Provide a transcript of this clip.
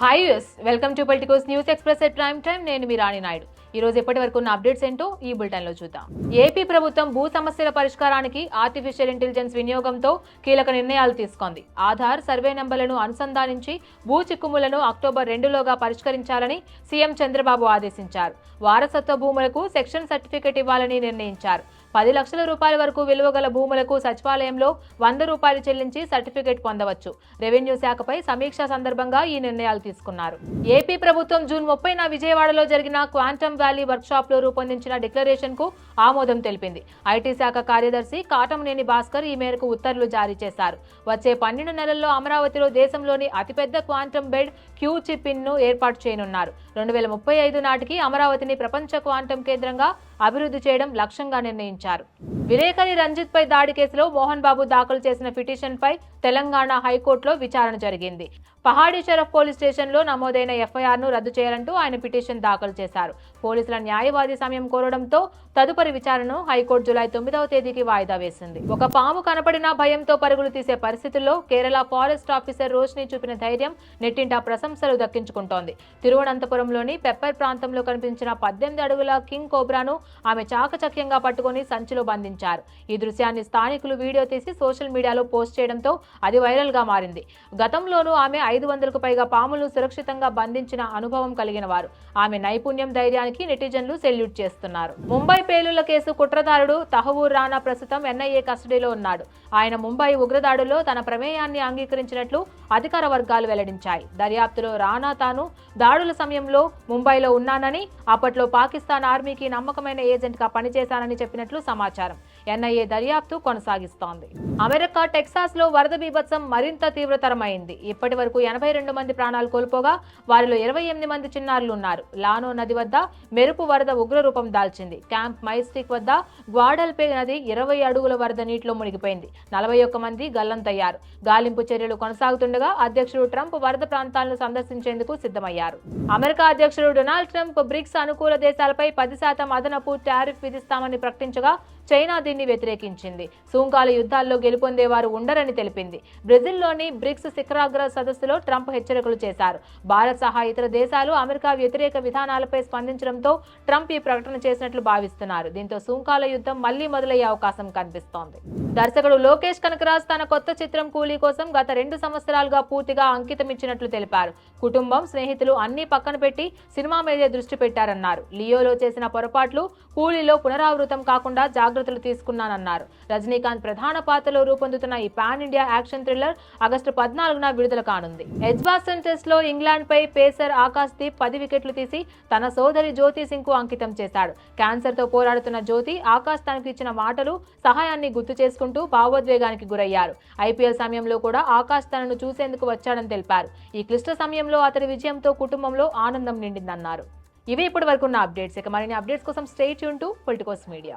Hi use welcome to Politicos news express at prime time నేను మీ రాణి నాయుడు. ఈ రోజు ఎప్పటి వరకు ఉన్న అప్డేట్స్ ఏంటో ఈ బులెటిన్లో చూద్దాం. ఏపీ ప్రభుత్వం భూ సమస్యల పరిష్కారానికి ఆర్టిఫిషియల్ ఇంటెలిజెన్స్ వినియోగంతో కీలక నిర్ణయాలు తీసుకుంది. ఆధార్ సర్వే నెంబర్లను అనుసంధానించి భూ చిక్కుములను అక్టోబర్ రెండులోగా పరిష్కరించాలని సీఎం చంద్రబాబు ఆదేశించారు. వారసత్వ భూములకు సెక్షన్ సర్టిఫికేట్ ఇవ్వాలని నిర్ణయించారు. పది లక్షల రూపాయల వరకు విలువ గల భూములకు సచివాలయంలో వంద రూపాయలు చెల్లించి సర్టిఫికేట్ పొందవచ్చు. రెవెన్యూ శాఖపై సమీక్ష సందర్భంగా ఈ నిర్ణయాలు తీసుకున్నారు. ఏపీ ప్రభుత్వం జూన్ ముప్పైన విజయవాడలో జరిగిన క్వాంటమ్ వ్యాలీ వర్క్షాప్లో రూపొందించిన డిక్లరేషన్కు ఆమోదం తెలిపింది. ఐటీ శాఖ కార్యదర్శి కాటంనేని భాస్కర్ ఈ మేరకు ఉత్తర్వులు జారీ చేశారు. వచ్చే పన్నెండు నెలల్లో అమరావతిలో దేశంలోని అతిపెద్ద క్వాంటమ్ బెడ్ క్యూ చిపిన్ను ఏర్పాటు చేయనున్నారు. రెండు వేల ముప్పై ఐదు నాటికి అమరావతిని ప్రపంచ క్వాంటం కేంద్రంగా అభివృద్ధి చేయడం లక్ష్యంగా నిర్ణయించారు. విలేకరి రంజిత్ పై దాడి కేసులో మోహన్ బాబు దాఖలు చేసిన పిటిషన్ పై తెలంగాణ హైకోర్టులో విచారణ జరిగింది. పహాడీ షరఫ్ పోలీస్ స్టేషన్లో నమోదైన ఎఫ్ఐఆర్ను రద్దు చేయాలంటూ ఆయన పిటిషన్ దాఖలు చేశారు. పోలీసుల న్యాయవాది సమయం కోరడంతో తదుపరి విచారణను హైకోర్టు జులై తొమ్మిదవ తేదీకి వాయిదా వేసింది. ఒక పాము కనపడినా భయంతో పరుగులు తీసే పరిస్థితుల్లో కేరళ ఫారెస్ట్ ఆఫీసర్ రోష్ని చూపిన ధైర్యం నెట్టింటా ప్రశంసలు దక్కించుకుంటోంది. తిరువనంతపురంలోని పెప్పర్ ప్రాంతంలో కనిపించిన పద్దెనిమిది అడుగుల కింగ్ కోబ్రాను ఆమె చాకచక్యంగా పట్టుకుని సంచిలో బంధించారు ఈ దృశ్యాన్ని స్థానికులు వీడియో తీసి సోషల్ మీడియాలో పోస్ట్ చేయడంతో అది వైరల్గా మారింది. గతంలోనూ ఆమె ఐదు వందలకు పైగా పాములను సురక్షితంగా బంధించిన అనుభవం కలిగిన వారు. ఆమె నైపుణ్యం ధైర్యానికి నెటిజన్లు సెల్యూట్ చేస్తున్నారు. ముంబై పేలుళ్ళ కేసు కుట్రదారుడు తహవూర్ రాణా ప్రస్తుతం ఎన్ఐఏ కస్టడీలో ఉన్నాడు. ఆయన ముంబై ఉగ్రదాడుల్లో తన ప్రమేయాన్ని అంగీకరించినట్లు అధికార వర్గాలు వెల్లడించాయి. దర్యాప్తులో రాణా తాను దాడుల సమయంలో ముంబైలో ఉన్నానని అప్పట్లో పాకిస్తాన్ ఆర్మీకి నమ్మకమైన ఏజెంట్గా పనిచేశానని చెప్పినట్లు సమాచారం. ఎన్ఐఏ దర్యాప్తు కొనసాగిస్తోంది. అమెరికా టెక్సాస్లో వరద బీభత్సం మరింత తీవ్రతరమైంది. ఇప్పటి వరకు ఎనభై రెండు మంది ప్రాణాలు కోల్పోగా వారిలో ఇరవై ఎనిమిది మంది చిన్నారులు ఉన్నారు. లానో నది వద్ద మెరుపు వరద ఉగ్రరూపం దాల్చింది. క్యాంప్ మైస్టిక్ వద్ద గ్వాడల్పే నది ఇరవై అడుగుల వరద నీటిలో మునిగిపోయింది. నలభై ఒక్క మంది గల్లంతయ్యారు. గాలింపు చర్యలు కొనసాగుతుండగా అధ్యక్షుడు ట్రంప్ వరద ప్రాంతాలను సందర్శించేందుకు సిద్ధమయ్యారు. అమెరికా అధ్యక్షుడు డొనాల్డ్ ట్రంప్ బ్రిక్స్ అనుకూల దేశాలపై పది శాతం అదనపు టారిఫ్ విధిస్తామని ప్రకటించగా చైనా దీన్ని వ్యతిరేకించింది. సుంకాల యుద్ధాల్లో గెలుపొందేవారు ఉండరని తెలిపింది. బ్రెజిల్లోని బ్రిక్స్ శిఖరాగ్ర సదస్సులో ట్రంప్ హెచ్చరికలు చేశారు. భారత్ సహా ఇతర దేశాలు అమెరికా వ్యతిరేక విధానాలపై స్పందించడంతో ట్రంప్ ఈ ప్రకటన చేసినట్లు భావిస్తున్నారు. దీంతో సుంకాల యుద్ధం మళ్ళీ మొదలయ్యే అవకాశం కనిపిస్తోంది. దర్శకుడు లోకేష్ కనకరాజ్ తన కొత్త చిత్రం కూలీ కోసం గత రెండు సంవత్సరాలుగా పూర్తిగా అంకితమిచ్చినట్లు తెలిపారు. కుటుంబం స్నేహితులు అన్ని పక్కన పెట్టి సినిమా మీదే దృష్టి పెట్టారన్నారు. లియోలో చేసిన పొరపాట్లు కూలీలో పునరావృతం కాకుండా జాగ్రత్తలు తీసుకు తీసుకున్నానన్నారు రజనీకాంత్ ప్రధాన పాత్రలో రూపొందుతున్న ఈ pan India action thriller August పద్నాలుగున విడుదల కానుంది. ఎజ్బాస్టన్ టెస్ట్లో ఇంగ్లాండ్ పై పేసర్ ఆకాశ్ దీప్ పది వికెట్లు తీసి తన సోదరి జ్యోతి సింగ్కు అంకితం చేశాడు. క్యాన్సర్తో పోరాడుతున్న జ్యోతి ఆకాశ్ తనకు ఇచ్చిన మాటలు సహాయాన్ని గుర్తు చేసుకుంటూ భావోద్వేగానికి గురయ్యారు. ఐపీఎల్ సమయంలో కూడా ఆకాశ్ తనను చూసేందుకు వచ్చాడని తెలిపారు. ఈ క్లిష్ట సమయంలో అతడి విజయంతో కుటుంబంలో ఆనందం నిండిందన్నారు. ఇవి ఇప్పటి వరకు ఉన్న అప్డేట్స్. ఇక మరిన్ని అప్డేట్స్ కోసం స్టేట్ ఉంటూ to Politicos media.